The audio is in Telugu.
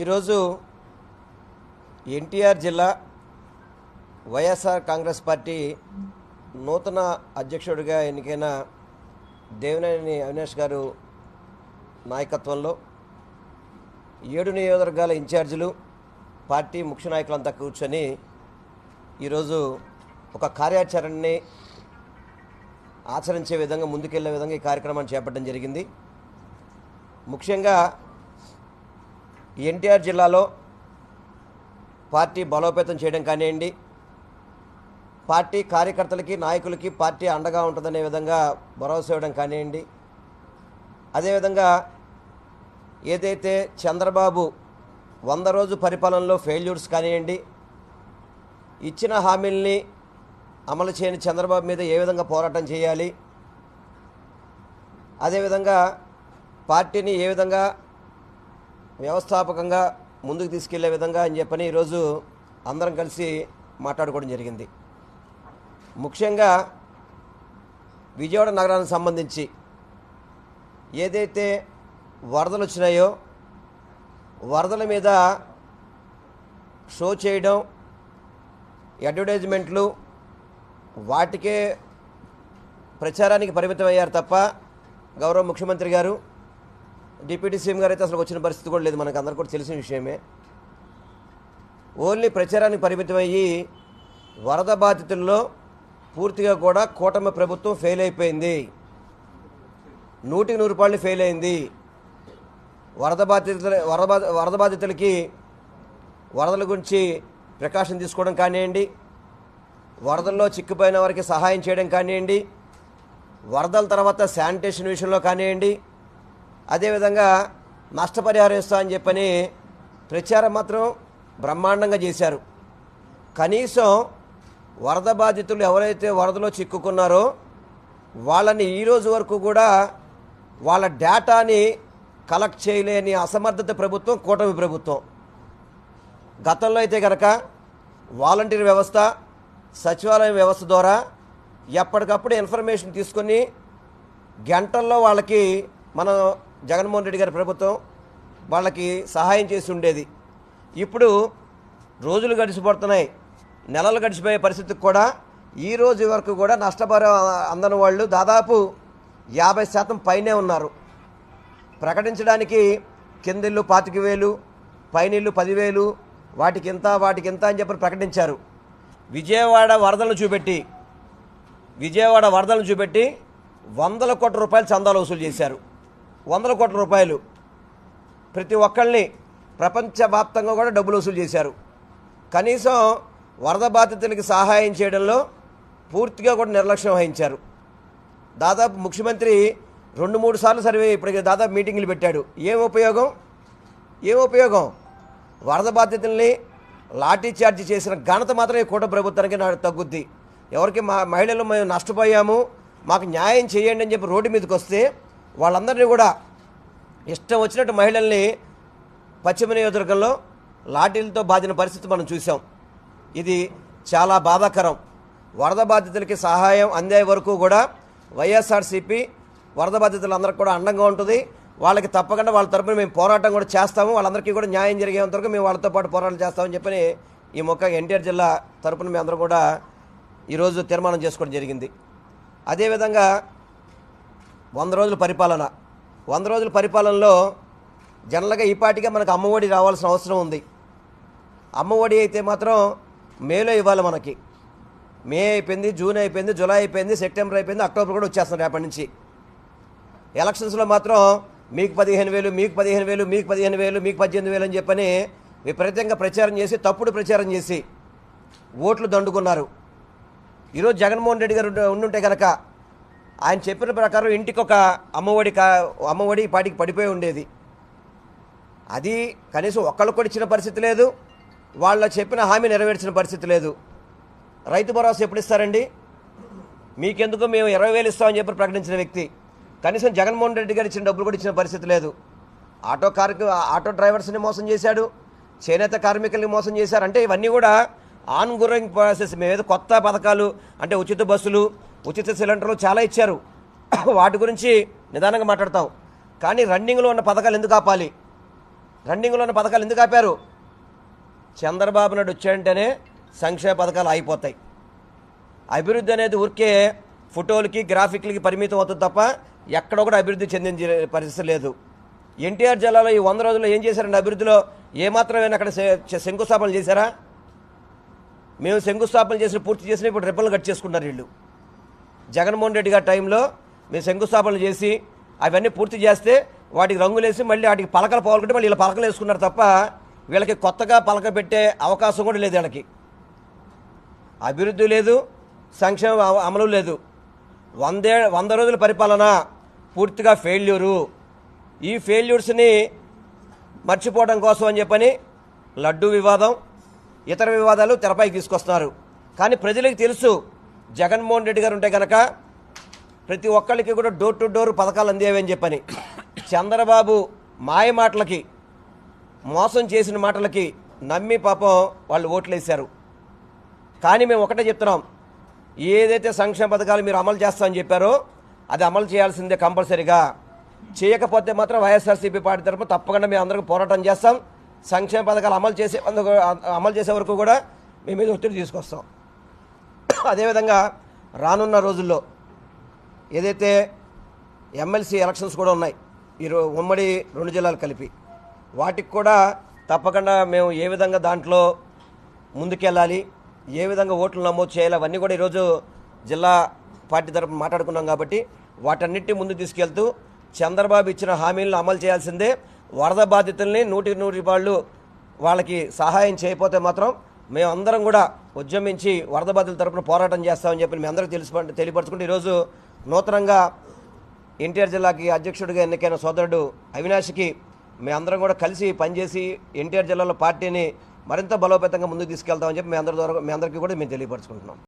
ఈరోజు ఎన్టీఆర్ జిల్లా వైఎస్ఆర్ కాంగ్రెస్ పార్టీ నూతన అధ్యక్షుడిగా ఎన్నికైన దేవినేని అవినాష్ గారు నాయకత్వంలో ఏడు నియోజకవర్గాల ఇన్ఛార్జీలు పార్టీ ముఖ్య నాయకులంతా కూర్చొని ఈరోజు ఒక కార్యాచరణని ఆచరించే విధంగా ముందుకెళ్ళే విధంగా ఈ కార్యక్రమాన్ని చేపట్టడం జరిగింది. ముఖ్యంగా ఎన్టీఆర్ జిల్లాలో పార్టీ బలోపేతం చేయడం కానివ్వండి పార్టీ కార్యకర్తలకి నాయకులకి పార్టీ అండగా ఉంటుందనే విధంగా భరోసా ఇవ్వడం కానివ్వండి. అదేవిధంగా ఏదైతే చంద్రబాబు వంద రోజు పరిపాలనలో ఫెయిల్యూర్స్ కానివ్వండి ఇచ్చిన హామీల్ని అమలు చేయని చంద్రబాబు మీద ఏ విధంగా పోరాటం చేయాలి అదేవిధంగా పార్టీని ఏ విధంగా వ్యవస్థాపకంగా ముందుకు తీసుకెళ్ళే విధంగా అని చెప్పని ఈరోజు అందరం కలిసి మాట్లాడుకోవడం జరిగింది. ముఖ్యంగా విజయవాడ నగరానికి సంబంధించి ఏదైతే వరదలు వచ్చినాయో వరదల మీద షో చేయడం అడ్వర్టైజ్మెంట్లు వాటికే ప్రచారానికి పరిమితం అయ్యారు తప్ప గౌరవ ముఖ్యమంత్రి గారు డిప్యూటీ సీఎం గారు అయితే అసలు వచ్చిన పరిస్థితి కూడా లేదు. మనకు అందరికీ కూడా తెలిసిన విషయమే. ఓన్లీ ప్రచారానికి పరిమితం అయ్యి వరద బాధితుల్లో పూర్తిగా కూడా కూటమి ప్రభుత్వం ఫెయిల్ అయిపోయింది. నూటికి నూరు రూపాయలు ఫెయిల్ అయింది. వరద బాధితుల వరద బాధ- వరద బాధితులకి వరదల గురించి ప్రకాశం తీసుకోవడం కానివ్వండి వరదల్లో చిక్కుపోయిన వారికి సహాయం చేయడం కానివ్వండి వరదల తర్వాత శానిటేషన్ విషయంలో కానివ్వండి అదేవిధంగా నష్టపరిహారం ఇస్తా అని చెప్పని ప్రచారం మాత్రం బ్రహ్మాండంగా చేశారు. కనీసం వరద బాధితులు ఎవరైతే వరదలో చిక్కుకున్నారో వాళ్ళని ఈరోజు వరకు కూడా వాళ్ళ డేటాని కలెక్ట్ చేయలేని అసమర్థత ప్రభుత్వం కూటమి ప్రభుత్వం. గతంలో అయితే కనుక వాలంటీర్ వ్యవస్థ సచివాలయం వ్యవస్థ ద్వారా ఎప్పటికప్పుడు ఇన్ఫర్మేషన్ తీసుకొని గంటల్లో వాళ్ళకి మనం జగన్మోహన్ రెడ్డి గారి ప్రభుత్వం వాళ్ళకి సహాయం చేసి ఉండేది. ఇప్పుడు రోజులు గడిచిపోతున్నాయి. నెలలు గడిచిపోయే పరిస్థితికి కూడా ఈ రోజు వరకు కూడా నష్టపరి అందని వాళ్ళు దాదాపు యాభై శాతం పైనే ఉన్నారు. ప్రకటించడానికి కిందిళ్ళు పాతిక వేలు పైనిల్లు పదివేలు వాటికి ఇంత వాటికి ఇంత అని చెప్పి ప్రకటించారు. విజయవాడ వరదలను చూపెట్టి విజయవాడ వరదలను చూపెట్టి వందల కోట్ల రూపాయలు చందాలు వసూలు చేశారు. వందల కోట్ల రూపాయలు ప్రతి ఒక్కళ్ళని ప్రపంచవ్యాప్తంగా కూడా డబ్బులు వసూలు చేశారు. కనీసం వరద బాధితులకి సహాయం చేయడంలో పూర్తిగా కూడా నిర్లక్ష్యం వహించారు. దాదాపు ముఖ్యమంత్రి రెండు మూడు సార్లు సర్వే ఇప్పటికి దాదాపు మీటింగ్లు పెట్టాడు. ఏం ఉపయోగం? ఏం ఉపయోగం? వరద బాధితుల్ని లాఠీ చార్జ్ చేసిన ఘనత మాత్రం ఈ కూట ప్రభుత్వానికి నాకు తగ్గుద్ది. ఎవరికి మా మహిళలు మేము నష్టపోయాము మాకు న్యాయం చేయండి అని చెప్పి రోడ్డు మీదకి వస్తే వాళ్ళందరినీ కూడా ఇష్టం వచ్చినట్టు మహిళల్ని పశ్చిమ నియోజకవర్గంలో లాఠీలతో బాధిన పరిస్థితి మనం చూసాం ఇది చాలా బాధాకరం. వరద బాధితులకి సహాయం అందే వరకు కూడా వైఎస్ఆర్సీపీ వరద బాధితులందరికీ కూడా అండంగా ఉంటుంది. వాళ్ళకి తప్పకుండా వాళ్ళ తరపున మేము పోరాటం కూడా చేస్తాము. వాళ్ళందరికీ కూడా న్యాయం జరిగేంత వరకు మేము వాళ్ళతో పాటు పోరాటం చేస్తామని చెప్పని ఈ మొక్క ఎన్టీఆర్ జిల్లా తరపున మేము అందరం కూడా ఈరోజు తీర్మానం చేసుకోవడం జరిగింది. అదేవిధంగా వంద రోజుల పరిపాలన. వంద రోజుల పరిపాలనలో జనరల్గా ఈ పాటిగా మనకు అమ్మఒడి రావాల్సిన అవసరం ఉంది. అమ్మఒడి అయితే మాత్రం మేలో ఇవ్వాలి మనకి. మే అయిపోయింది జూన్ అయిపోయింది జూలై అయిపోయింది సెప్టెంబర్ అయిపోయింది అక్టోబర్ కూడా వచ్చేస్తుంది రేపటి నుంచి. ఎలక్షన్స్లో మాత్రం మీకు పదిహేను వేలు మీకు పదిహేను వేలు మీకు పదిహేను వేలు మీకు పద్దెనిమిది వేలు అని చెప్పని విపరీతంగా ప్రచారం చేసి తప్పుడు ప్రచారం చేసి ఓట్లు దండుకున్నారు. ఈరోజు జగన్మోహన్ రెడ్డి గారు ఉండుంటే కనుక ఆయన చెప్పిన ప్రకారం ఇంటికి ఒక అమ్మఒడి కా అమ్మఒడి పాటికి పడిపోయి ఉండేది. అది కనీసం ఒక్కళ్ళు కూడా ఇచ్చిన పరిస్థితి లేదు. వాళ్ళ చెప్పిన హామీ నెరవేర్చిన పరిస్థితి లేదు. రైతు భరోసా ఎప్పుడు ఇస్తారండి మీకెందుకు మేము ఇరవై వేలు ఇస్తామని చెప్పి ప్రకటించిన వ్యక్తి. కనీసం జగన్మోహన్ రెడ్డి గారు ఇచ్చిన డబ్బులు కూడా ఇచ్చిన పరిస్థితి లేదు. ఆటో కార్కి ఆటో డ్రైవర్స్ని మోసం చేశాడు. చేనేత కార్మికుల్ని మోసం చేశారు. అంటే ఇవన్నీ కూడా ఆన్ గురింగ్ ప్రాసెస్ మేమేదో కొత్త పథకాలు అంటే ఉచిత బస్సులు ఉచిత సిలిండర్లు చాలా ఇచ్చారు. వాటి గురించి నిదానంగా మాట్లాడతాం కానీ రన్నింగ్లో ఉన్న పథకాలు ఎందుకు ఆపాలి? రన్నింగ్లో ఉన్న పథకాలు ఎందుకు ఆపారు? చంద్రబాబు నాయుడు వచ్చాడంటేనే సంక్షేమ పథకాలు ఆగిపోతాయి. అభివృద్ధి అనేది ఊరికే ఫోటోలకి గ్రాఫిక్లకి పరిమితం అవుతుంది తప్ప ఎక్కడ కూడా అభివృద్ధి చెందించే పరిస్థితి లేదు. ఎన్టీఆర్ జిల్లాలో ఈ వంద రోజుల్లో ఏం చేశారండి అభివృద్ధిలో ఏమాత్రమైనా అక్కడ శంకుస్థాపనలు చేశారా? మేము శంకుస్థాపన చేసిన పూర్తి చేసిన ఇప్పుడు రెప్పలు కట్ చేసుకున్నారు వీళ్ళు. జగన్మోహన్ రెడ్డి గారి టైంలో మేము శంకుస్థాపనలు చేసి అవన్నీ పూర్తి చేస్తే వాటికి రంగులేసి మళ్ళీ వాటికి పలకలు పోవాలంటే మళ్ళీ ఇలా పలకలు వేసుకున్నారు తప్ప వీళ్ళకి కొత్తగా పలక పెట్టే అవకాశం కూడా లేదు వీళ్ళకి. అభివృద్ధి లేదు సంక్షేమ అమ- అమలు లేదు. వందే వంద రోజుల పరిపాలన పూర్తిగా ఫెయిల్యూరు ఈ ఫెయిల్యూర్స్ని మర్చిపోవడం కోసం అని చెప్పని లడ్డూ వివాదం ఇతర వివాదాలు తెరపైకి తీసుకొస్తున్నారు. కానీ ప్రజలకు తెలుసు జగన్మోహన్ రెడ్డి గారు ఉంటే కనుక ప్రతి ఒక్కరికి కూడా డోర్ టు డోర్ పథకాలు అందేవని చెప్పని చంద్రబాబు మాయ మాటలకి మోసం చేసిన మాటలకి నమ్మి పాపం వాళ్ళు ఓట్లు వేశారు కానీ మేము ఒకటే చెప్తున్నాం. ఏదైతే సంక్షేమ పథకాలు మీరు అమలు చేస్తామని చెప్పారో అది అమలు చేయాల్సిందే కంపల్సరీగా. చేయకపోతే మాత్రం వైఎస్ఆర్సీపీ పార్టీ తరఫున తప్పకుండా మేము అందరికీ పోరాటం చేస్తాం. సంక్షేమ పథకాలు అమలు చేసే అమలు చేసే వరకు కూడా మేము మీద ఒత్తిడి తీసుకొస్తాం. అదేవిధంగా రానున్న రోజుల్లో ఏదైతే ఎమ్మెల్సీ ఎలక్షన్స్ కూడా ఉన్నాయి ఈ ఉమ్మడి రెండు జిల్లాలు కలిపి వాటికి కూడా తప్పకుండా మేము ఏ విధంగా దాంట్లో ముందుకెళ్ళాలి ఏ విధంగా ఓట్లు నమోదు చేయాలి అవన్నీ కూడా ఈరోజు జిల్లా పార్టీ తరపున మాట్లాడుకున్నాం కాబట్టి వాటన్నిటి ముందు తీసుకెళ్తూ చంద్రబాబు ఇచ్చిన హామీలను అమలు చేయాల్సిందే. వరద బాధితుల్ని నూటికి నూటి వాళ్ళు వాళ్ళకి సహాయం చేయకపోతే మాత్రం మేమందరం కూడా ఉద్యమించి వరద బాధితుల తరపున పోరాటం చేస్తామని చెప్పి మీ అందరికీ తెలుసు తెలియపరచుకుంటే ఈరోజు నూతనంగా ఎన్టీఆర్ జిల్లాకి అధ్యక్షుడిగా ఎన్నికైన సోదరుడు అవినాష్కి మీ అందరం కూడా కలిసి పనిచేసి ఎన్టీఆర్ జిల్లాలో పార్టీని మరింత బలోపేతంగా ముందుకు తీసుకెళ్తామని చెప్పి మీ అందరి ద్వారా మీ అందరికీ కూడా మేము తెలియపరచుకుంటున్నాం.